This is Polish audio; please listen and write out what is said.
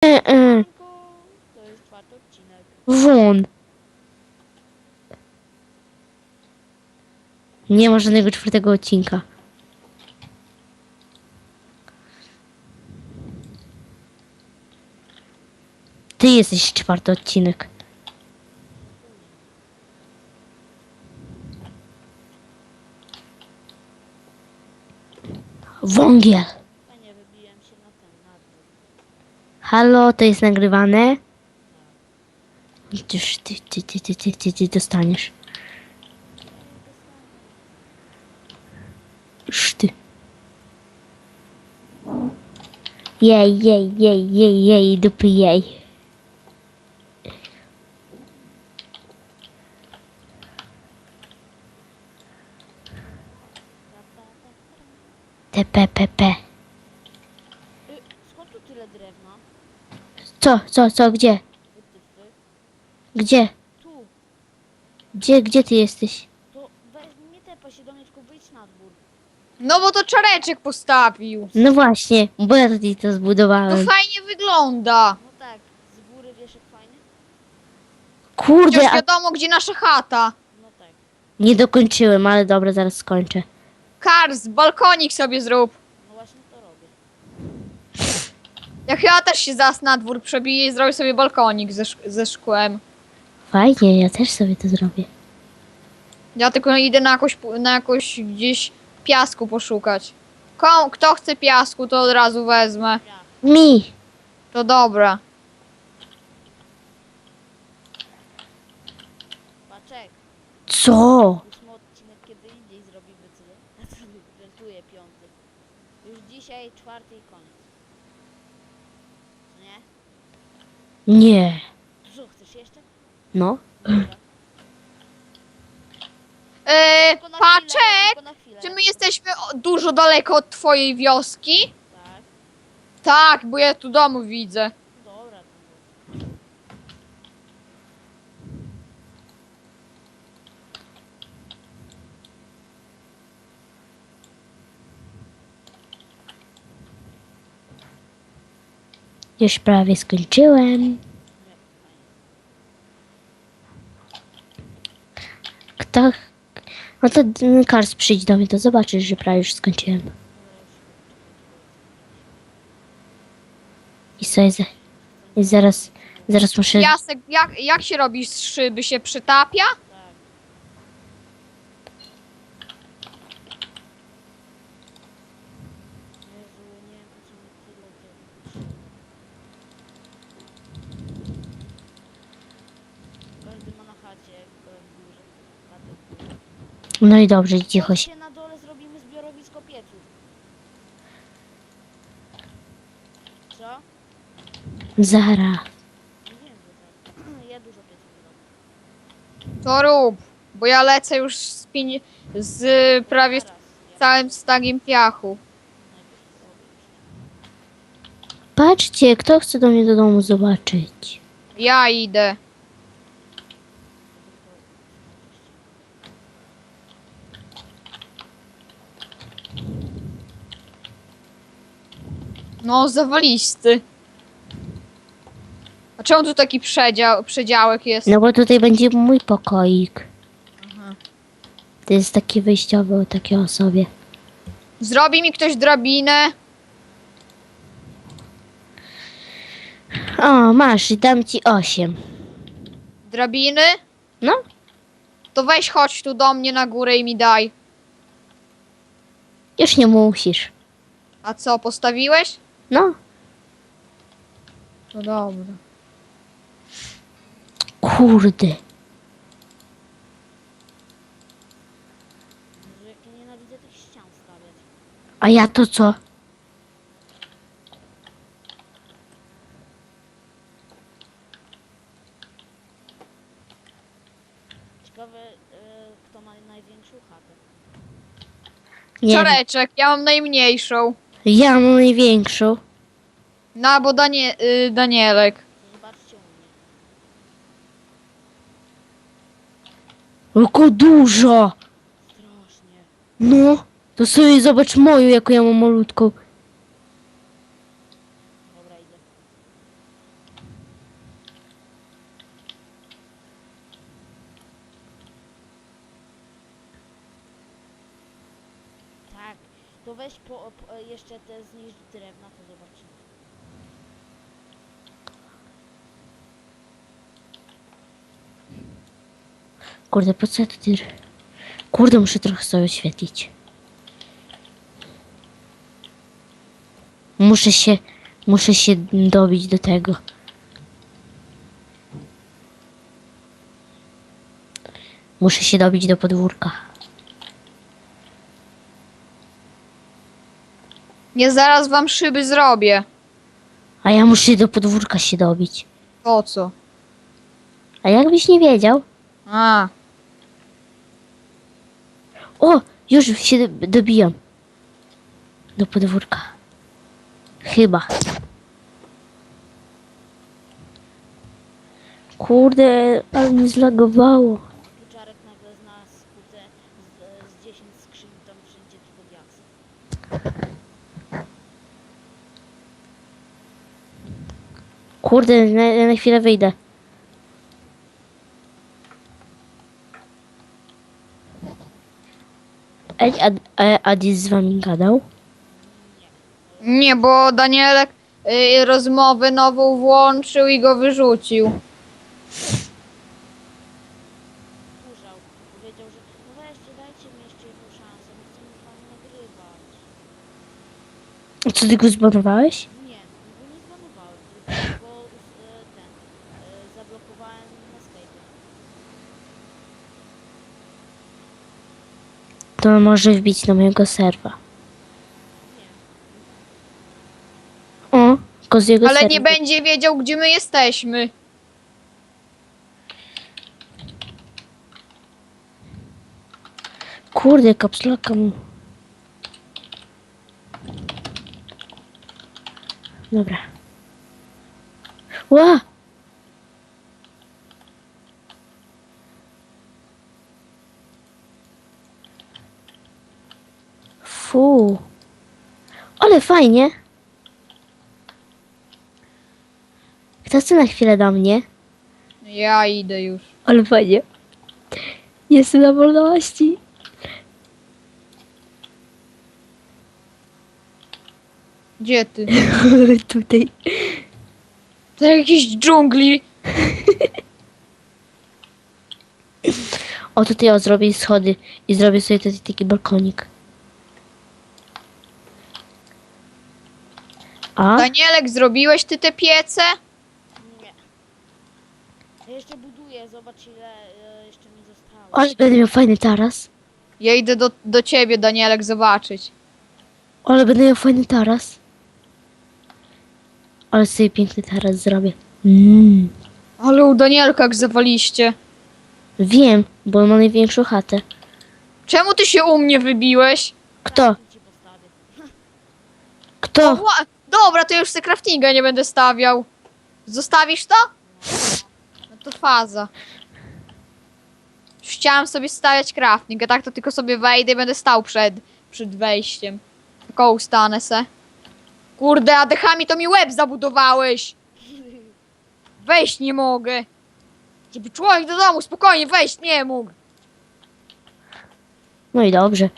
To jest czwarty odcinek. won. Nie ma żadnego czwartego odcinka. Ty jesteś czwarty odcinek. Wągiel. Fajnie wybiłem się na ten, na dół. Halo, to jest nagrywane? Już ty, ty, ty, ty, ty, ty, ty dostaniesz. Już ty. Jej, jej, jej, jej, jej, dupy jej. TPPP. Y, skąd tu tyle drewna? Co, co, co, gdzie? Gdzie? Tu. Gdzie, gdzie ty jesteś? To weź nie tepaj się do mnie, tylko wyjdź na dwór. No bo to czareczek postawił. No właśnie, bo ja tutaj to To zbudowałem. fajnie wygląda. No tak, z góry wiesz jak fajnie? Kurde, Chociaż a wiadomo, gdzie nasza chata. No tak. nie dokończyłem, ale dobra, zaraz skończę. Kars, balkonik sobie zrób. No właśnie to robię. Ja chyba też się zas na dwór przebiję i zrobię sobie balkonik ze, szk- ze szkłem. Fajnie, ja też sobie to zrobię. Ja tylko idę na jakoś, na jakoś gdzieś piasku poszukać. Ko- Kto chce piasku, to od razu wezmę. Ja. Mi! To dobra. Paczek, Co? ósmy odcinek kiedy indziej zrobimy, co nie? Ja sobie żartuję piąty. Już dzisiaj czwarty i koniec. Nie? Nie. Dużo chcesz jeszcze? No. Dobra. Yy, Tylko na chwilę, Paczek, tylko na chwilę. czy my jesteśmy o- dużo daleko od twojej wioski? Tak, Tak, bo ja tu domu widzę. dobra. to było. Już prawie skończyłem. Kto... No to Kars przyjdź do mnie, to zobaczysz, że prawie już skończyłem. I sobie za... I zaraz... Zaraz muszę... Piasek, jak, jak się robi szyby? Się przytapia? Tak. Jezu, nie wiem po co mi tyle tego Każdy ma na chacie, jak byłem w górze. Chaty w górze. No i dobrze, cicho się. Na dole zrobimy zbiorowisko pieców. Co? Zara. Nie wiem, że tak. Ja dużo pieców zrobię. To rób, bo ja lecę już z, z prawie Zaraz, ja całym stagiem piachu. najpierw zrobię jeszcze. Patrzcie, kto chce do mnie do domu zobaczyć. Ja idę. No, zawalisty. A czemu tu taki przedział, przedziałek jest? No bo tutaj będzie mój pokoik. Aha. To jest taki wyjściowy o takiej osobie. Zrobi mi ktoś drabinę? O, masz, dam ci osiem. Drabiny? No, To weź chodź tu do mnie na górę i mi daj. już nie musisz. A co, postawiłeś? No, No dobra. kurde. Jezu, jak ja nienawidzę tych ścian stawiać. A ja to co? Ciekawe, e, kto ma największą chatę. Nie, wiem. Czareczek, ja mam najmniejszą. Ja mam największą. No, bo Danie, y, Danielek. Tylko dużo. Strasznie. No, to sobie zobacz moją, jaką ja mam malutką. To weź po, po, jeszcze te zniszcz drewna, to zobaczymy. Kurde, po co ja tutaj... Kurde, muszę trochę sobie oświetlić. Muszę się... Muszę się dobić do tego. Muszę się dobić do podwórka. Nie zaraz wam szyby zrobię. A ja muszę do podwórka się dobić. Po co? A jakbyś nie wiedział? A, O! Już się do- dobijam. Do podwórka. Chyba. Kurde, ale mnie zlagowało. Pieczarek nagle znalazł skutę z, z 10 skrzyń, tam wszędzie tylko diaksy. Kurde, na, na chwilę wyjdę. Ej, a, a Adis z wami gadał? nie, bo Danielek y, rozmowę nową włączył i go wyrzucił. Powiedział, że no weźcie, dajcie mi jeszcze jedną szansę, bo chcemy z wami nagrywać. Co ty go zbanowałeś? Nie, go nie zbanowałem, tylko go e, ten, e, zablokowałem na Skype. To może wbić na mojego serwa. O, tylko z jego Ale serwa. nie będzie wiedział, gdzie my jesteśmy. Kurde, kapslaka mu. Dobra. Ła! Fu. Ale fajnie. Kto chce na chwilę do mnie? Ja idę już. Ale fajnie. Jestem na wolności. Gdzie ty? Tutaj. To jakiś dżungli. O, tutaj o, zrobię schody i zrobię sobie tutaj taki balkonik. A? Danielek, zrobiłeś ty te piece? Nie. Ja jeszcze buduję, zobacz ile e, jeszcze mi zostało. Ale będę miał fajny taras. Ja idę do, do ciebie, Danielek, zobaczyć. Ale będę miał fajny taras. Ale sobie piękny taras zrobię. Mm. Ale u Danielka jak zawaliście. Wiem, bo on ma największą chatę. Czemu ty się u mnie wybiłeś? Kto? Tu ci postawię. Kto? Dobra, to już se craftinga nie będę stawiał. Zostawisz to? No to faza. Już Chciałam sobie stawiać crafting, a tak to tylko sobie wejdę i będę stał przed, przed wejściem. Tylko ustanę se. Kurde, a dechami to mi łeb zabudowałeś. Wejść nie mogę. Żeby człowiek do domu spokojnie wejść nie mógł. No i dobrze.